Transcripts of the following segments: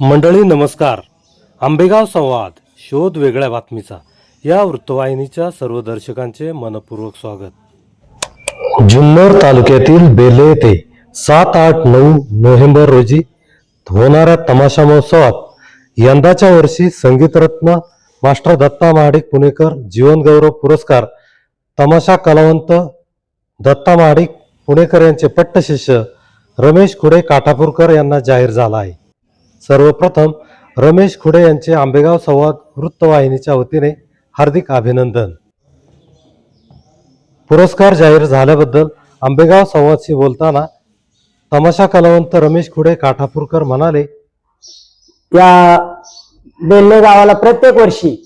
मंडळी नमस्कार. आंबेगाव संवाद शोध वेगळ्या बातमीचा. या वृत्तवाहिनीच्या सर्व दर्शकांचे मनपूर्वक स्वागत. जुन्नर तालुक्यातील बेले येथे सात आठ नऊ नोव्हेंबर रोजी होणाऱ्या तमाशा महोत्सवात यंदाच्या वर्षी संगीतरत्न मास्टर दत्ता महाडिक पुणेकर जीवनगौरव पुरस्कार तमाशा कलावंत दत्ता महाडिक पुणेकर यांचे पट्टशिष्य रमेश खुडे काठापूरकर यांना जाहीर झाला आहे. सर्वप्रथम रमेश खुडे यांचे आंबेगाव संवाद वृत्तवाहिनीच्या वतीने हार्दिक अभिनंदन. पुरस्कार जाहीर झाल्याबद्दल आंबेगाव संवादशी बोलताना तमाशा कलावंत रमेश खुडे काठापूरकर म्हणाले या बेल्ले गावाला प्रत्येक वर्षी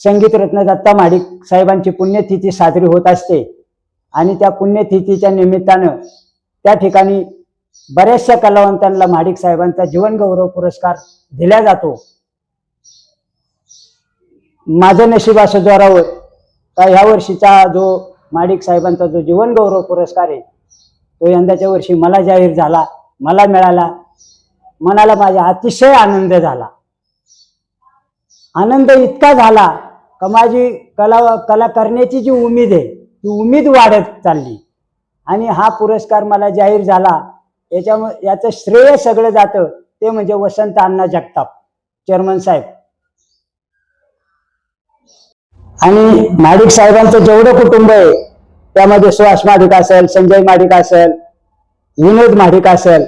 संगीतरत्न दत्ता माडिक साहेबांची पुण्यतिथी साजरी होत असते आणि त्या पुण्यतिथीच्या निमित्तानं त्या ठिकाणी बऱ्याचशा कलावंतांना महाडिक साहेबांचा जीवनगौरव पुरस्कार दिला जातो. माझं नशीब असं जोरावर का ह्या वर्षीचा जो माडिक साहेबांचा जो जीवनगौरव पुरस्कार आहे तो यंदाच्या वर्षी मला जाहीर झाला मला मिळाला. मनाला माझ्या अतिशय आनंद झाला. आनंद इतका झाला का माझी कला कला करण्याची जी उमेद आहे ती उमेद वाढत चालली. आणि हा पुरस्कार मला जाहीर झाला याच्यामुळे याचं श्रेय सगळं जातं. ते म्हणजे वसंत अण्णा जगताप चेअरमन साहेब. आणि माडिक साहेबांचं जेवढं कुटुंब आहे त्यामध्ये सुहास माडिक असेल संजय माडिक असेल विनोद माडिक असेल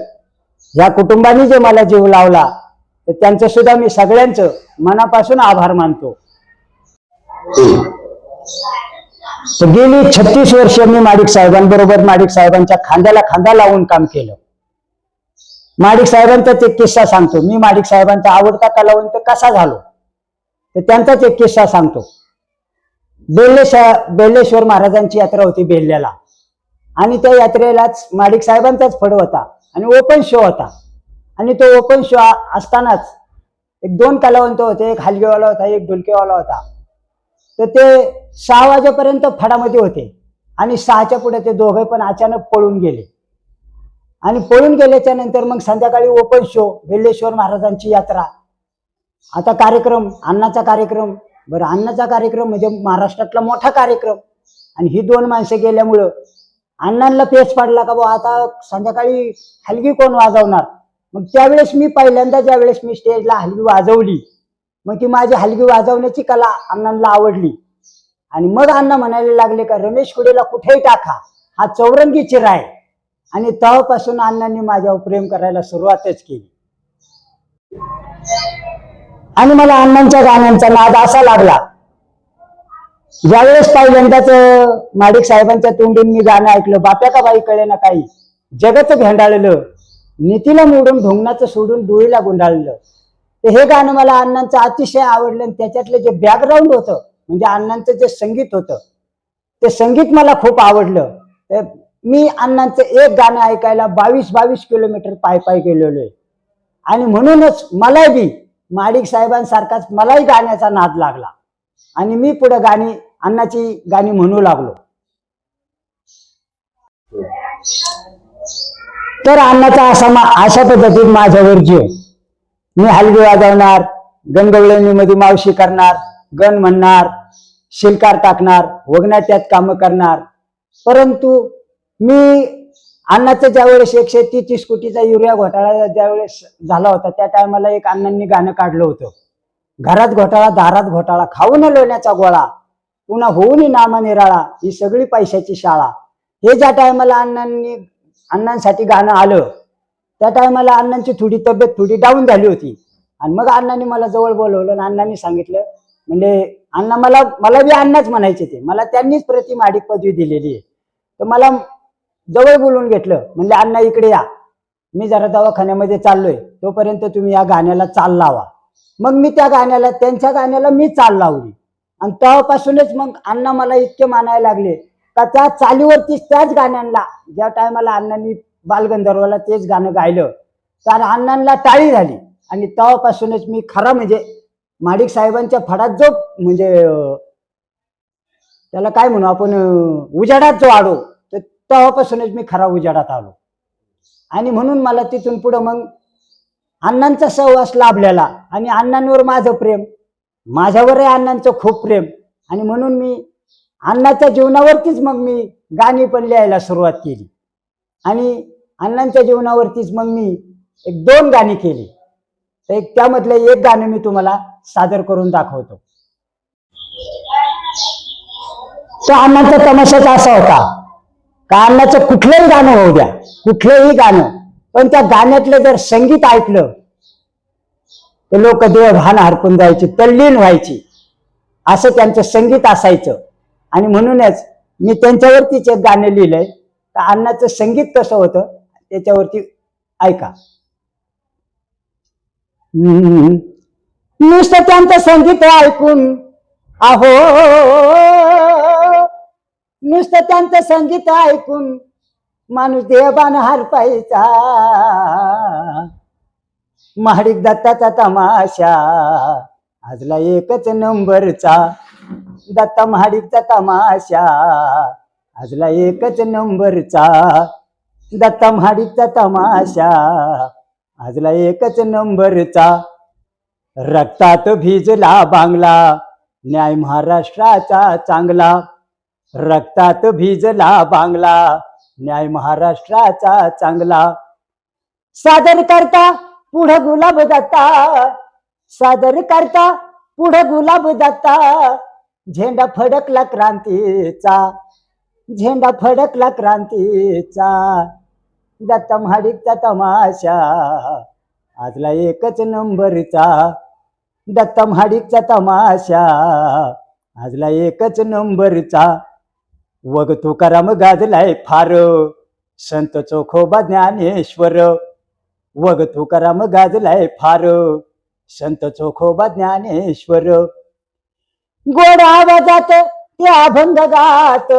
या कुटुंबाने जे मला जीव लावला तर त्यांचं सुद्धा मी सगळ्यांचं मनापासून आभार मानतो. गेली छत्तीस वर्ष मी माडिक साहेबांबरोबर माडिक साहेबांच्या खांद्याला खांदा लावून काम केलं. माडिक साहेबांचाच एक किस्सा सांगतो. मी माडिक साहेबांचा आवडता कलावंत कसा झालो? तर त्यांचाच एक किस्सा सांगतो. बेल्लेशा बेल्लेश्वर महाराजांची यात्रा होती बेल्ल्याला. आणि त्या यात्रेलाच माडिक साहेबांचाच फड होता आणि ओपन शो होता. आणि तो ओपन शो असतानाच एक दोन कलावंत होते एक हलगेवाला होता एक ढोलकेवाला होता. तर ते सहा वाजेपर्यंत फडामध्ये होते आणि सहाच्या पुढे ते दोघे पण अचानक पळून गेले. आणि पळून गेल्याच्यानंतर मग संध्याकाळी ओपन शो बेल्लेश्वर महाराजांची यात्रा. आता कार्यक्रम अन्नाचा कार्यक्रम. बरं अन्नाचा कार्यक्रम म्हणजे महाराष्ट्रातला मोठा कार्यक्रम. आणि ही दोन माणसं गेल्यामुळं अण्णांना पेच पडला का बुवा आता संध्याकाळी हलगी कोण वाजवणार? मग त्यावेळेस मी पहिल्यांदा ज्यावेळेस मी स्टेजला हलगी वाजवली मग ती माझी हलगी वाजवण्याची कला अण्णांना आवडली. आणि मग अण्णा म्हणायला लागले का रमेश कुडेला कुठेही टाका हा चौरंगी चिरा आहे आणि तेव्हापासून अण्णांनी माझ्यावर प्रेम करायला सुरुवातच केली. आणि मला अण्णांच्या गाण्यांचा नाद असा लागला. ज्यावेळेस पहिल्यांदाच माडिक साहेबांच्या तोंडून मी गाणं ऐकलं बाप्या का बाई कळे ना काही. जगत भेंडाळलं नीतीला मोडून ढोंगणाचं सोडून डोळीला गुंडाळलं. तर हे गाणं मला अण्णांचं अतिशय आवडलं आणि त्याच्यातलं जे बॅकग्राऊंड होतं म्हणजे अण्णांचं जे संगीत होतं ते संगीत मला खूप आवडलं. मी अण्णांचं एक गाणं ऐकायला बावीस बावीस किलोमीटर पाय पाय गेलेलो आहे. आणि म्हणूनच मलाही बी माडिक साहेबांसारखाच मलाही गाण्याचा नाद लागला. आणि मी पुढे गाणी अण्णाची गाणी म्हणू लागलो. तर अण्णाचा असा मा अशा पद्धतीत माझ्यावर जीव. मी हलगी वाजवणार गणगवळणीमध्ये मावशी करणार गण म्हणणार शिलकार टाकणार वगण्यात कामं करणार. परंतु मी अण्णाचं ज्यावेळेस एकशे तीस कोटीचा युरिया घोटाळा ज्यावेळेस झाला होता त्या टायमाला एक अण्णांनी गाणं काढलं होतं. घरात घोटाळा दारात घोटाळा खाऊन लोण्याचा गोळा पुन्हा होऊन नामनिराळा ही सगळी पैशाची शाळा. हे ज्या टायमाला अण्णांनी अण्णांसाठी गाणं आलं त्या टायमाला अण्णांची थोडी तब्येत थोडी डाऊन झाली होती. आणि मग अण्णांनी मला जवळ बोलवलं आणि अण्णांनी सांगितलं म्हणजे अण्णा मला मला बी अण्णाच म्हणायचे ते. मला त्यांनीच प्रतिमाडिक पदवी दिलेली आहे. तर मला जवळ बोलून घेतलं. म्हणले अण्णा इकडे या. मी जरा दवाखान्यामध्ये चाललोय. तोपर्यंत तुम्ही या गाण्याला चाल लावा. मग मी त्या गाण्याला त्यांच्या गाण्याला मी चाल लावली. आणि तेव्हापासूनच मग अण्णा मला इतके मानायला लागले का त्या चालीवरतीच त्याच गाण्यांना ज्या टायमाला अण्णांनी बालगंधर्वाला तेच गाणं गायलं तर अण्णांना टाळी झाली. आणि तेव्हापासूनच मी खरा म्हणजे माडिक साहेबांच्या फडात जो म्हणजे त्याला काय म्हणू आपण उजाडात जो आडो तेव्हापासूनच मी खरा उजाडात आलो. आणि म्हणून मला तिथून पुढं मग अण्णांचा सहवास लाभलेला आणि अण्णांवर माझं प्रेम माझ्यावरही अण्णांचं खूप प्रेम. आणि म्हणून मी अण्णाच्या जीवनावरतीच मग मी गाणी पण लिहायला सुरुवात केली. आणि अण्णांच्या जीवनावरतीच मग मी एक दोन गाणी केली. तर एक त्यामधलं एक गाणं मी तुम्हाला सादर करून दाखवतो. तो अण्णांचा तमाशाच असा होता. का अण्णाचं कुठलंही गाणं होऊ द्या कुठलंही गाणं. पण त्या गाण्यातलं जर संगीत ऐकलं तर लोक देवभान हरपून जायची तल्लीन व्हायची. असं त्यांचं संगीत असायचं. आणि म्हणूनच मी त्यांच्यावरतीच एक गाणं लिहिलंय तर अण्णाचं संगीत कसं होतं त्याच्यावरती ऐका. हम्म. नुसतं त्यांचं संगीत ऐकून अहो नुसतं त्यांचं संगीत ऐकून माणूस देवान हरपायचा. महाडिक दत्ताचा तमाशा. आजला एकच नंबरचा. दत्ता महाडिकचा तमाशा. आजला एकच नंबरचा. दत्ता महाडिकचा तमाशा. आजला एकच नंबरचा. रक्तात भिजला बांगला. न्याय महाराष्ट्राचा चांगला. रक्तात भिजला बांगला. न्याय महाराष्ट्राचा चांगला. सादर करता पुढं गुलाब दत्ता. सादर करता पुढं गुलाब दत्ता. झेंडा फडकला क्रांतीचा. झेंडा फडकला क्रांतीचा. दत्ता महाडिकचा तमाशा. आजला एकच नंबरचा. दत्ता महाडिकचा तमाशा. आजला एकच नंबरचा. वग तुकाराम गाजलाय फार. संत चोखोबा ज्ञानेश्वर. वग तुकाराम गाजलाय फार. संत चोखोबा ज्ञानेश्वर. गोड आवाजात ते अभंग गात.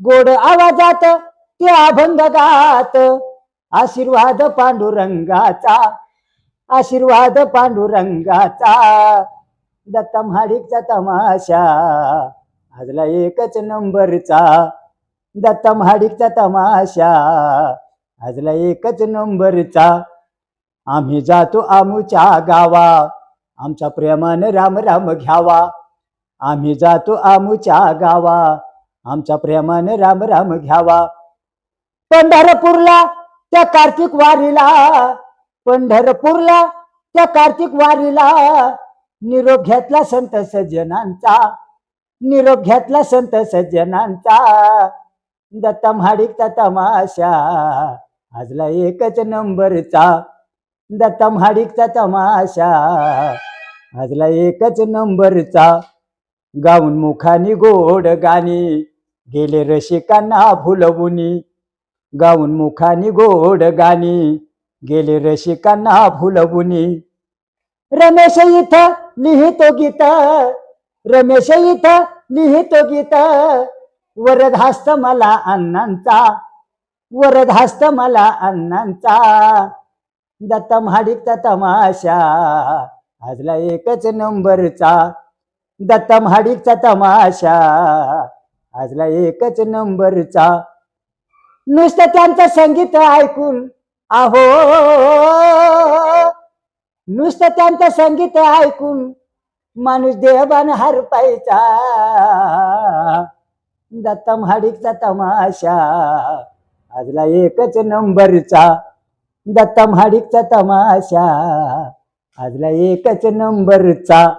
गोड आवाजात ते अभंग गात. आशीर्वाद पांडुरंगाचा आशीर्वाद पांडुरंगाचा. दत्ता महाडिकचा तमाशा. आजला एकच नंबरचा दत्ता महाडिकचा तमाशा. आजला एकच नंबरचा आम्ही जातो आमूच्या गावा. आमचा प्रेमानं राम राम घ्यावा. आम्ही जातो आमूच्या गावा. आमचा प्रेमानं राम राम घ्यावा. पंढरपूरला त्या कार्तिक वारीला. पंढरपूरला त्या कार्तिक वारीला. निरोप घेतला संत सज्जनांचा. निरोप घेतला संत सज्जनांचा. दत्ता महाडिकचा तमाशा. आजला एकच नंबरचा. दत्ता महाडिकचा तमाशा. आजला एकच नंबरचा. गाऊन मुखानी गोड गाणी. गेले रसिकांना फुलवुनी. गाऊन मुखानी गोड गाणी. गेले रसिकांना फुलवुनी. रमेश इथं लिहितो गीत. रमेश इथं लिहितो गीत. वरदहास्त मला अण्णांचा. वरदहास्त मला अण्णांचा. दत्ता महाडिकचा तमाशा आजला एकच नंबरचा. दत्ता महाडिकचा तमाशा आजला एकच नंबरचा. नुसतं त्यांचं संगीत ऐकून आहो. नुसतं त्यांचं संगीत ऐकून माणूस देवान हरपायचा. दत्ता महाडिकचा तमाशा. आजला एकच नंबरचा. दत्ता महाडिकचा तमाशा. आजला एकच नंबरचा.